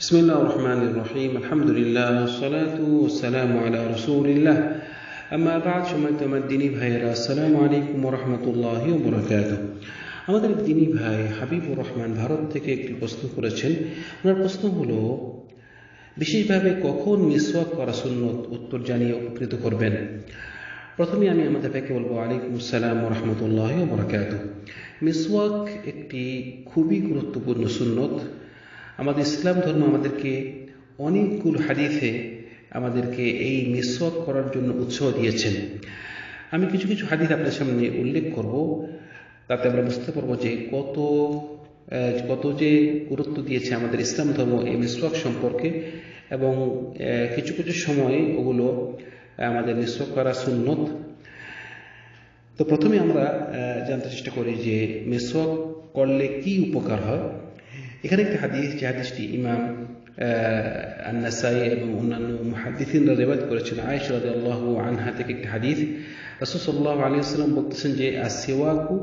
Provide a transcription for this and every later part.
بسم الله الرحمن الرحيم الحمد لله والصلاة والسلام على رسول الله أما بعد সম্মানিত আমার দিনী ভাইয়েরা আসসালামু আলাইকুম রহমতুল্লাহ বরকাত আমাদের দিনী ভাই হাবিবুর রহমান ভারত থেকে একটি প্রশ্ন করেছেন ওনার প্রশ্ন হলো বিশেষভাবে কখন মিসওয়াক করা সুন্নত উত্তর জানিয়ে উপকৃত করবেন প্রথমে আমি আমাদের ভাইকে বলবো আলাইকুম আসসালাম রহমতুল্লাহ বরকাত মিসওয়াক একটি খুবই গুরুত্বপূর্ণ সুন্নত আমাদের ইসলাম ধর্ম আমাদেরকে অনেকগুলো হাদিসে আমাদেরকে এই মিসওয়াক করার জন্য উৎসাহ দিয়েছেন। আমি কিছু কিছু হাদিস আপনার সামনে উল্লেখ করব, তাতে আমরা বুঝতে পারব যে কত কত যে গুরুত্ব দিয়েছে আমাদের ইসলাম ধর্ম এই মিসওয়াক সম্পর্কে এবং কিছু কিছু সময় ওগুলো আমাদের মিসওয়াক করা সুন্নত। তো প্রথমে আমরা জানতে চেষ্টা করি যে মিসওয়াক করলে কি উপকার হয়। এখানে একটি হাদিস যে হাদিসটি ইমাম আন্নাসাই এবং অন্যান্য মুহাদ্দিসিনরা রেবাদ করেছেন আয়েশ রাদিয়াল্লাহু আনহা থেকে একটি হাদিস রাসূল সাল্লাল্লাহু আলাইহি ওয়াসাল্লাম বলতেছেন যে আসওয়াকু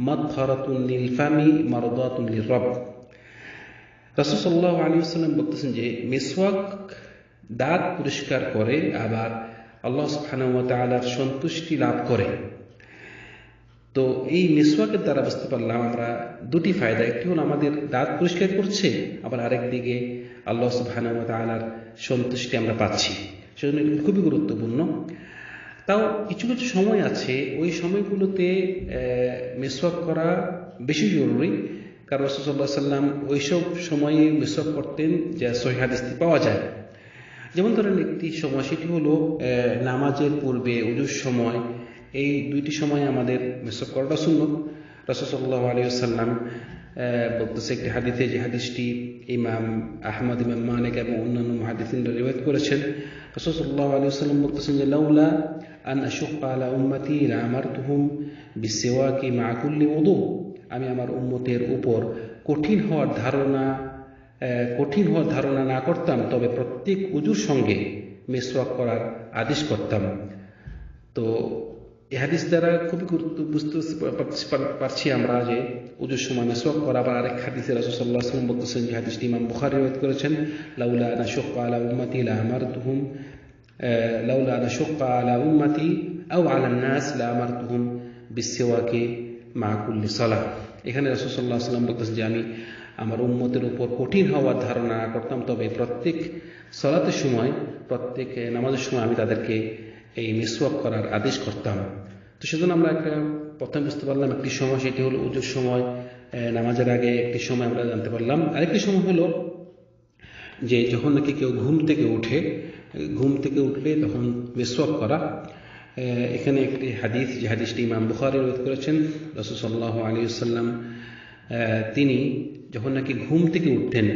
মাদহারাতুন লিল ফামি মারদাতুন লিরব রাসূল সাল্লাল্লাহু আলাইহি ওয়াসাল্লাম বলতেছেন যে মিসওয়াক দাঁত পরিষ্কার করে আবার আল্লাহ সুবহানাহু ওয়া তাআলার সন্তুষ্টি লাভ করে তো এই মিসওয়াকের দ্বারা বুঝতে পারলাম আমরা দুটি ফায়দা। একটি হলো আমাদের দাঁত পরিষ্কার করছে, আবার আরেক দিকে আল্লাহ সুবহানাহু ওয়া তাআলার সন্তুষ্টি আমরা পাচ্ছি। সেজন্য খুবই গুরুত্বপূর্ণ। তাও কিছু কিছু সময় আছে, ওই সময়গুলোতে মিসওয়াক করা বেশি জরুরি। কারণ রসুল্লাহ সাল্লাম ওইসব সময়ে মিসওয়াক করতেন যা সহিহাদিস্তি পাওয়া যায়। যেমন ধরেন একটি সময়, সেটি হলো নামাজের পূর্বে উজুর সময়। এই দুইটি সময় আমাদের মিসওয়াক করাটা শূন্য রসল্লাহ আলিয়াল্লাম বলতেছে একটি হাদিসে যে হাদিসটি ইমাম আহমদ, ইমাম মানেক এবং অন্যান্য মহাদিসিনরা রিবায়ত করেছেন। রসল্লাহ আলী সাল্লাম বলতেছেন যে, লাউলা আন আশুক আলা উম্মতি আমারতুহুম বিসেওয়াকি মাকুল্লি উদু। আমি আমার উম্মতের উপর কঠিন হওয়ার ধারণা কঠিন হওয়ার ধারণা না করতাম, তবে প্রত্যেক উজুর সঙ্গে মেসওয়াক করার আদেশ করতাম। তো এই হাদিস দ্বারা খুবই গুরুত্ব বুঝতে পারছি আমরা যে উজুর সময় মেসওয়াক করা আবার আরেক হাদিসে রাসূলুল্লাহ সাল্লাল্লাহু বলতেছেন যে হাদিসটি ইমাম বুখারী রিওয়ায়াত করেছেন, লাউলা শুক্কা আলা উম্মতি লা আমারতুহুম লাউলা আনা শুক্কা আলা উম্মতি আও আলা নাস লা আমারতুহুম বিসওয়াকি মা কুল্লি সালাহ। এখানে রাসূল সাল্লাল্লাহু আলাইহি বলতেছেন যে আমি আমার উম্মতের উপর কঠিন হওয়ার ধারণা করতাম, তবে প্রত্যেক সলাতের সময়, প্রত্যেক নামাজের সময় আমি তাদেরকে এই মিসওয়াক করার আদেশ করতাম। তো সেজন্য আমরা একটা প্রথম বুঝতে পারলাম একটি সময়, সেটি হলো উজুর সময় নামাজের আগে একটি সময় আমরা জানতে পারলাম। আরেকটি সময় হলো যে যখন নাকি কেউ ঘুম থেকে উঠে, ঘুম থেকে উঠলে তখন মিসওয়াক করা। এখানে একটি হাদিস, যে হাদিসটি ইমাম বুখারি রোধ করেছেন, রসুল সাল্লাহ আলী সাল্লাম তিনি যখন নাকি ঘুম থেকে উঠতেন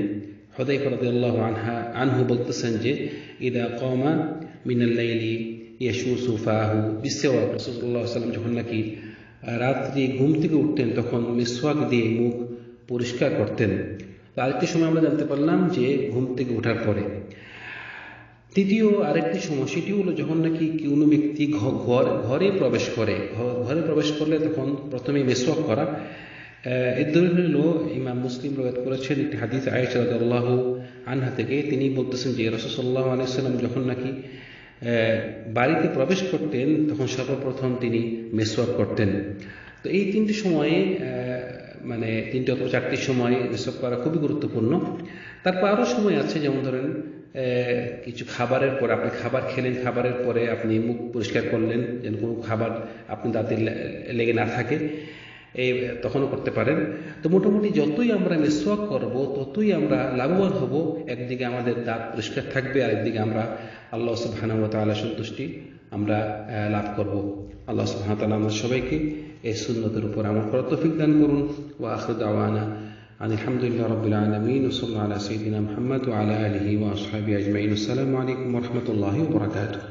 হদাই ফরদ আনহা, আনহু বলতেছেন যে, ইদা কমা মিনাল্লাইলি ইয়েশু সুফাহু বিশ্বক রসুল্লাহ সাল্লাম যখন নাকি রাত্রি ঘুম থেকে উঠতেন, তখন মিসওয়াক দিয়ে মুখ পরিষ্কার করতেন। তো আরেকটি সময় আমরা জানতে পারলাম যে ঘুম থেকে ওঠার পরে। তৃতীয় আরেকটি সময়, সেটি হলো যখন নাকি কোনো ব্যক্তি ঘর, ঘরে প্রবেশ করে। ঘরে প্রবেশ করলে তখন প্রথমে মেসওয়াক করা। এর দলিল হল ইমাম মুসলিম রোয়াত করেছেন, একটি হাদিস, আয়েশা আল্লাহ আনহা থেকে তিনি বলতেছেন যে রসসাল্লাহ আলাইসাল্লাম যখন নাকি বাড়িতে প্রবেশ করতেন, তখন সর্বপ্রথম তিনি মেসওয়াক করতেন। তো এই তিনটি সময়ে মানে তিনটি অথবা চারটি সময়ে মেসওয়াক করা খুবই গুরুত্বপূর্ণ। তারপর আরও সময় আছে, যেমন ধরেন কিছু খাবারের পরে আপনি খাবার খেলেন, খাবারের পরে আপনি মুখ পরিষ্কার করলেন, যেন কোনো খাবার আপনি দাঁতে লেগে না থাকে। এই তখনও করতে পারেন। তো মোটামুটি যতই আমরা মিসওয়াক করব, ততই আমরা লাভবান হব। একদিকে আমাদের দাঁত পরিষ্কার থাকবে, আরেকদিকে আমরা আল্লাহ সুবাহানুমত আল্লাহ সন্তুষ্টি আমরা লাভ করব। আল্লাহ সুবাহতাল আমরা সবাইকে এই সুন্নতের উপর আমার তৌফিক দান করুন। ও আখরুদ আওয়ানা আলহামদুলিল্লাহ রবিল আলমিন ওসল্লা আলা সঈদিনা মোহাম্মদ আলা আলহি ওয়া আজমাইন। আসসালামু আলাইকুম রহমতুল্লাহ বরাকাতুহ।